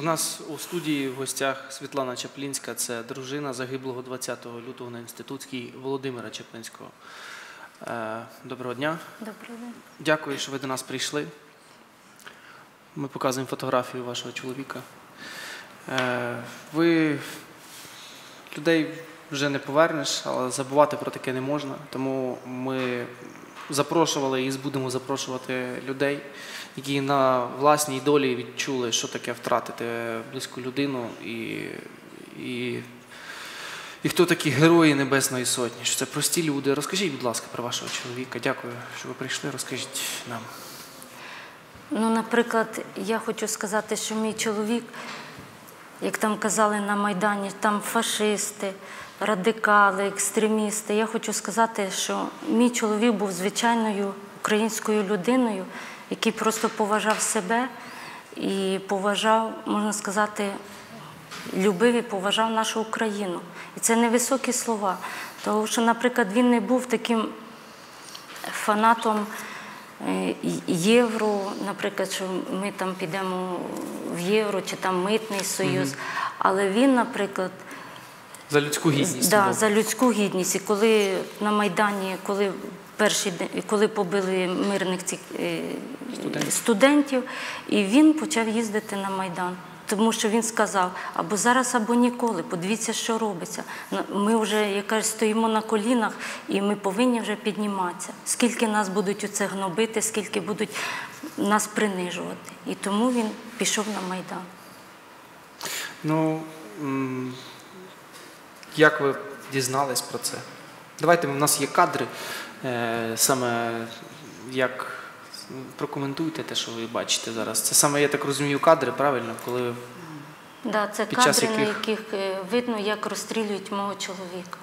У нас у студії в гостях Світлана Чаплінська, це дружина загиблого 20 лютого на інститутській Володимира Чаплинського. Е, Доброго дня. Добрий день. Дякую, що ви до нас прийшли. Ми показуємо фотографію вашого чоловіка. Е, Ви людей вже не повернеш, але забувати про таке не можна. Тому ми запрошували і будемо запрошувати людей, які на власній долі відчули, що таке втратити близьку людину і, і, і хто такі герої Небесної Сотні. Що це прості люди. Розкажіть, будь ласка, про вашого чоловіка. Дякую, що ви прийшли. Розкажіть нам. Ну, наприклад, я хочу сказати, що мій чоловік, як там казали на Майдані, там фашисти, радикали, екстремісти. Я хочу сказати, що мій чоловік був звичайною українською людиною, який просто поважав себе і поважав, можна сказати, любив і поважав нашу Україну. І це невисокі слова. Тому що, наприклад, він не був таким фанатом е, євро, наприклад, що ми там підемо в євро чи там митний союз. Але він, наприклад, За людську гідність. да, за людську гідність. І коли на Майдані, коли перший день, коли побили мирних цих е, Студентів. студентів, і він почав їздити на Майдан. Тому що він сказав, або зараз, або ніколи. Подивіться, що робиться. Ми вже яка стоїмо на колінах, і ми повинні вже підніматися. Скільки нас будуть оце гнобити, скільки будуть нас принижувати. І тому він пішов на Майдан. Ну, як ви дізнались про це? Давайте, у нас є кадри, е, саме як прокоментуйте те, що ви бачите зараз. Це саме, я так розумію, кадри, правильно, коли Да, це Під кадри, час на яких- яких е, видно, як розстрілюють мого чоловіка.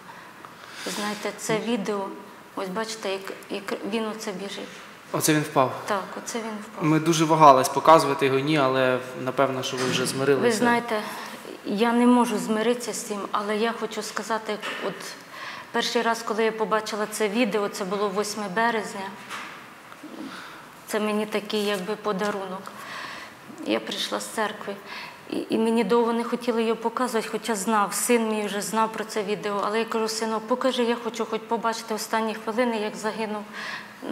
Знаєте, це відео, ось бачите, як, як він оце біжить. оце він впав. Так, оце він впав. Ми дуже вагались показувати його, ні, але напевно, що ви вже Ви змирилися. знаєте, я не можу змиритися з цим, але я хочу сказати, от перший раз, коли я побачила це відео, це було 8 березня. Це мені такий якби подарунок. Я прийшла з церкви, і, і мені довго не хотіли його показувати, хоча знав, син мій вже знав про це відео. Але я кажу, сину, покажи, я хочу хоч побачити останні хвилини, як загинув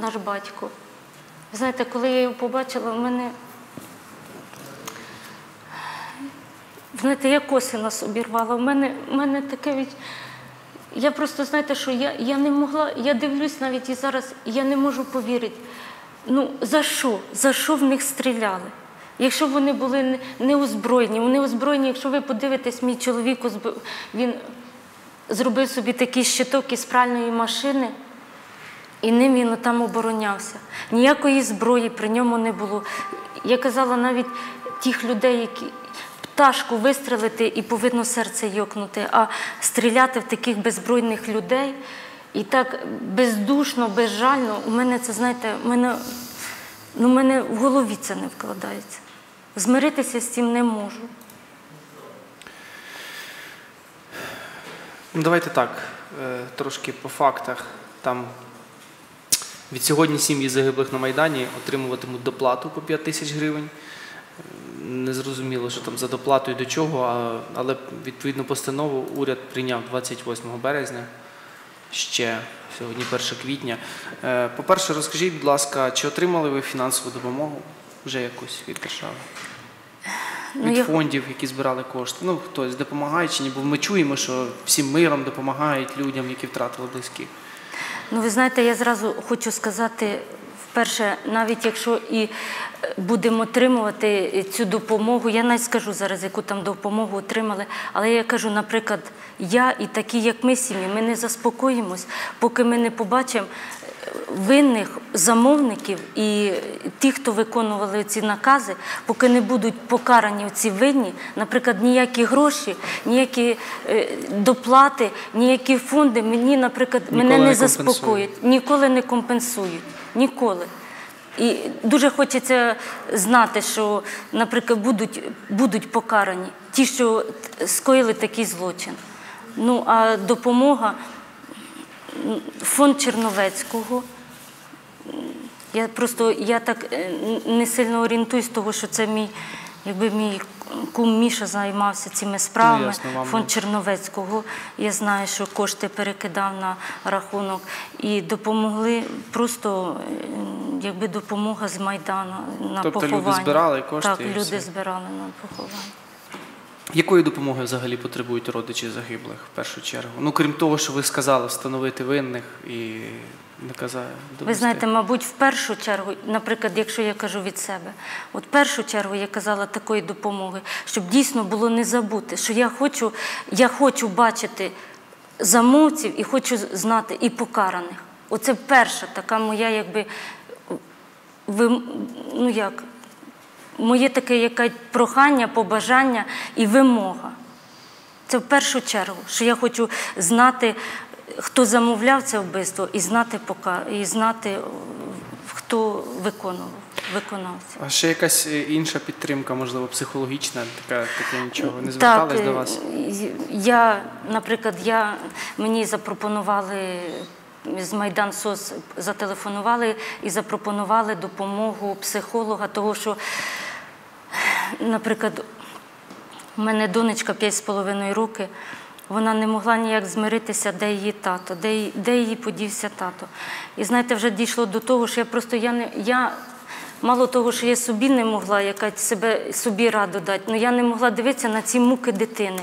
наш батько. Знаєте, коли я його побачила, в мене Знаєте, я коси нас обірвала. У мене, у мене таке від. Я просто, знаєте, що я, я не могла, я дивлюсь навіть і зараз, я не можу повірити. Ну, за що? За що в них стріляли? Якщо вони були не озброєні, вони озброєні, якщо ви подивитесь, мій чоловік він зробив собі такий щиток із пральної машини, і ним він там оборонявся. Ніякої зброї при ньому не було. Я казала навіть тих людей, які пташку вистрелити і повинно серце йокнути, а стріляти в таких беззбройних людей і так бездушно, безжально, у мене це, знаєте, у мене, ну, у мене в голові це не вкладається. Змиритися з цим не можу. Ну, давайте так, е, трошки по фактах. Там від сьогодні сім'ї загиблих на Майдані отримуватимуть доплату по 5 тисяч гривень. Е, Незрозуміло, що там за доплату і до чого, але відповідну постанову уряд прийняв 28 березня. Ще сьогодні 1 квітня. Е, По-перше, розкажіть, будь ласка, чи отримали ви фінансову допомогу вже якусь від держави? Ну, Від я- фондів, які збирали кошти. Ну, хтось допомагає чи ні, бо ми чуємо, що всім миром допомагають людям, які втратили близьких. Ну, ви знаєте, я зразу хочу сказати, вперше, навіть якщо і е, будемо отримувати цю допомогу, я навіть скажу зараз, яку там допомогу отримали, але я кажу, наприклад, я і такі, як ми сім'ї, ми не заспокоїмось, поки ми не побачимо е, винних замовників і ті, хто виконували ці накази, поки не будуть покарані ці винні, наприклад, ніякі гроші, ніякі е, доплати, ніякі фонди мені, наприклад, мене не не ніколи не компенсують. Ніколи. І дуже хочеться знати, що, наприклад, будуть, будуть покарані ті, що скоїли такий злочин. Ну, а допомога фонд Черновецького. Я просто я так е, не сильно орієнтуюсь, того, що це мій Якби мій кум Міша займався цими справами, Ну, фонд Черновецького, я знаю, що кошти перекидав на рахунок і допомогли просто е, якби допомога з Майдану на Тобто люди поховання. збирали кошти Так, і люди все. збирали на поховання. Якої допомоги взагалі потребують родичі загиблих в першу чергу? Ну крім того, що ви сказали, встановити винних і наказати. Ви знаєте, мабуть, в першу чергу, наприклад, якщо я кажу від себе, от в першу чергу я казала такої допомоги, щоб дійсно було не забути, що я хочу, я хочу бачити замовців і хочу знати і покараних. Оце перша така моя, якби ви, ну як, моє таке яке прохання, побажання і вимога. Це в першу чергу, що я хочу знати, хто замовляв це вбивство, і знати пока, і знати, хто виконував, виконавця. А ще якась е, інша підтримка, можливо, психологічна, така таке нічого. Не звертались так, до е, вас? Я, наприклад, я, мені запропонували з Майдан СОС зателефонували і запропонували допомогу психолога, того що, наприклад, у мене донечка 5,5 роки, вона не могла ніяк змиритися, де її тато, де, її- де її подівся тато. І знаєте, вже дійшло до того, що я просто я не я. Мало того, що я собі не могла якась себе собі раду дати, але я не могла дивитися на ці муки дитини.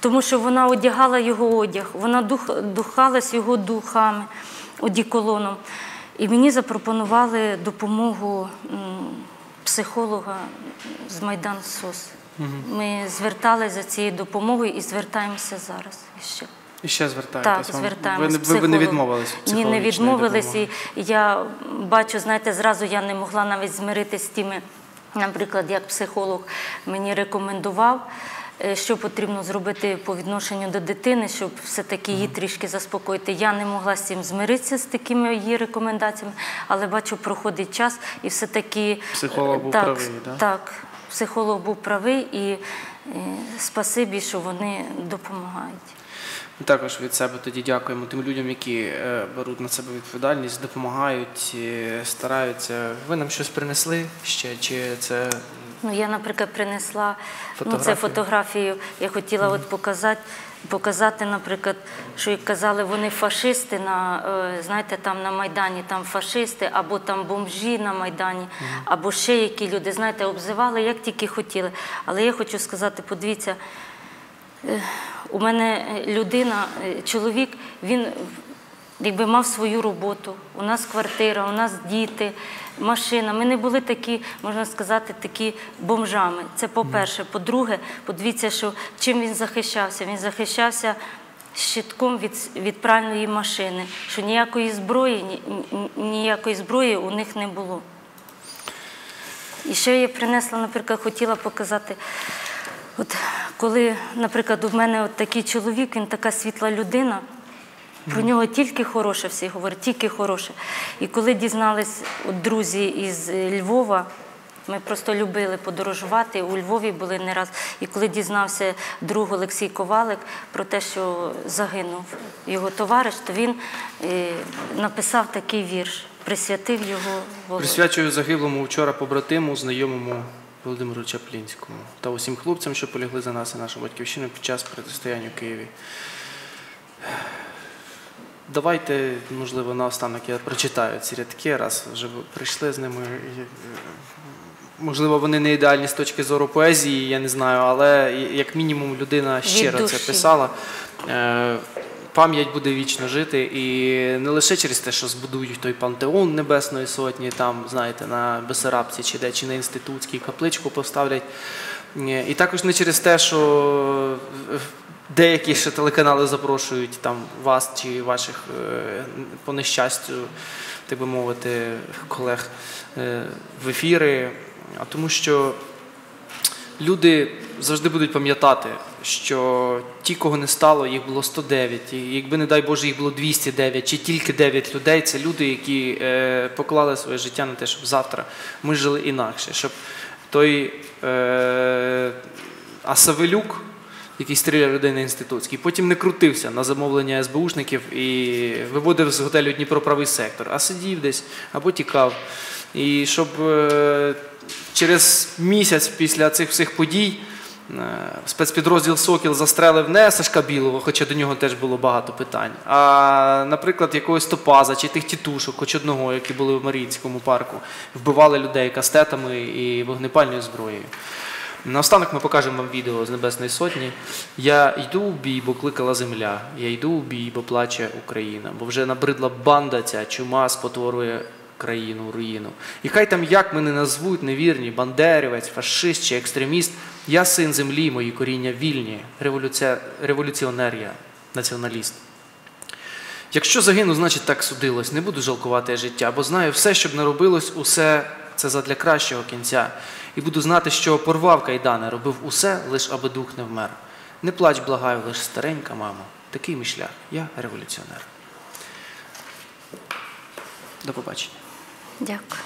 Тому що вона одягала його одяг, вона дух, духалась його духами, одіколоном. І мені запропонували допомогу психолога з Майдан СОС. Ми зверталися за цією допомогою і звертаємося зараз ще. І ще звертаєтесь? Так, вам? звертаємось. Ви, не- ви, ви не відмовились? Ні, не відмовились. допомоги? І я бачу, знаєте, зразу я не могла навіть змиритися з тими, наприклад, як психолог мені рекомендував. Е, Що потрібно зробити по відношенню до дитини, щоб все-таки її трішки заспокоїти. Я не могла з цим змиритися з такими її рекомендаціями, але бачу, проходить час і все-таки Психолог був так, правий, да? Так, психолог був правий і е, спасибі, що вони допомагають. Також від себе тоді дякуємо тим людям, які е, беруть на себе відповідальність, допомагають, е, стараються. Ви нам щось принесли ще? Чи це Ну, я, наприклад, принесла ну, це Фотографію? Я хотіла от показати, показати, наприклад, що як казали, вони фашисти на е, знаєте, там на Майдані там фашисти, або там бомжі на Майдані, або ще які люди, знаєте, обзивали як тільки хотіли. Але я хочу сказати, подивіться, е, у мене е, людина, чоловік, він якби мав свою роботу. У нас квартира, у нас діти, машина. Ми не були такі, можна сказати, такі бомжами. Це по-перше. По-друге, подивіться, що чим він захищався. Він захищався щитком від, від пральної машини, що ніякої зброї, ні- ні- ніякої зброї у них не було. І ще я принесла, наприклад, хотіла показати. От коли, наприклад, у мене от такий чоловік, він така світла людина, про нього тільки хороше всі говорять, тільки хороше. І коли дізнались друзі із е, Львова, ми просто любили подорожувати, у Львові були не раз. І коли дізнався друг Олексій Ковалик про те, що загинув його товариш, то він е, написав такий вірш, присвятив його Володі. присвячую загиблому вчора побратиму, знайомому Володимиру Чаплінському та усім хлопцям, що полягли за нас і нашу батьківщину під час протистояння у Києві. Давайте, можливо, наостанок я прочитаю ці рядки, раз вже прийшли з ними. Е, Можливо, вони не ідеальні з точки зору поезії, я не знаю, але як мінімум людина щиро це писала. Е, Пам'ять буде вічно жити, і не лише через те, що збудують той пантеон Небесної Сотні, там, знаєте, на Бесарабці чи де, чи на інститутській капличку поставлять. Е, І також не через те, що деякі ще телеканали запрошують там вас чи ваших е, по нещастю, так би мовити, колег е, в ефіри, а тому що люди завжди будуть пам'ятати, що ті, кого не стало, їх було 109. І якби, не дай Боже, їх було 209 чи тільки 9 людей, це люди, які е, поклали своє життя на те, щоб завтра ми жили інакше, щоб той е, Асавелюк який стріляв людей на. Потім не крутився на замовлення СБУшників і виводив з готелю Дніпро правий сектор, а сидів десь або тікав. І щоб е, через місяць після цих всіх подій е, спецпідрозділ Сокіл застрелив не Сашка Білого, хоча до нього теж було багато питань, а, наприклад, якогось Топаза чи тих тітушок, хоч одного, які були в Маріїнському парку, вбивали людей кастетами і вогнепальною зброєю. Наостанок ми покажемо вам відео з Небесної Сотні. Я йду у бій, бо кликала земля. Я йду у бій, бо плаче Україна. Бо вже набридла банда ця чума спотворює країну руїну. І хай там як мене назвуть невірні, бандерівець, фашист чи екстреміст. Я син землі, мої коріння вільні, революція, революціонер я, націоналіст. Якщо загину, значить так судилось. Не буду жалкувати життя, бо знаю все, щоб не робилось, усе це задля кращого кінця. І буду знати, що порвав кайдани, робив усе, лиш аби дух не вмер. Не плач, благаю, лиш старенька мамо. Такий мій шлях. Я революціонер. До побачення. Дякую.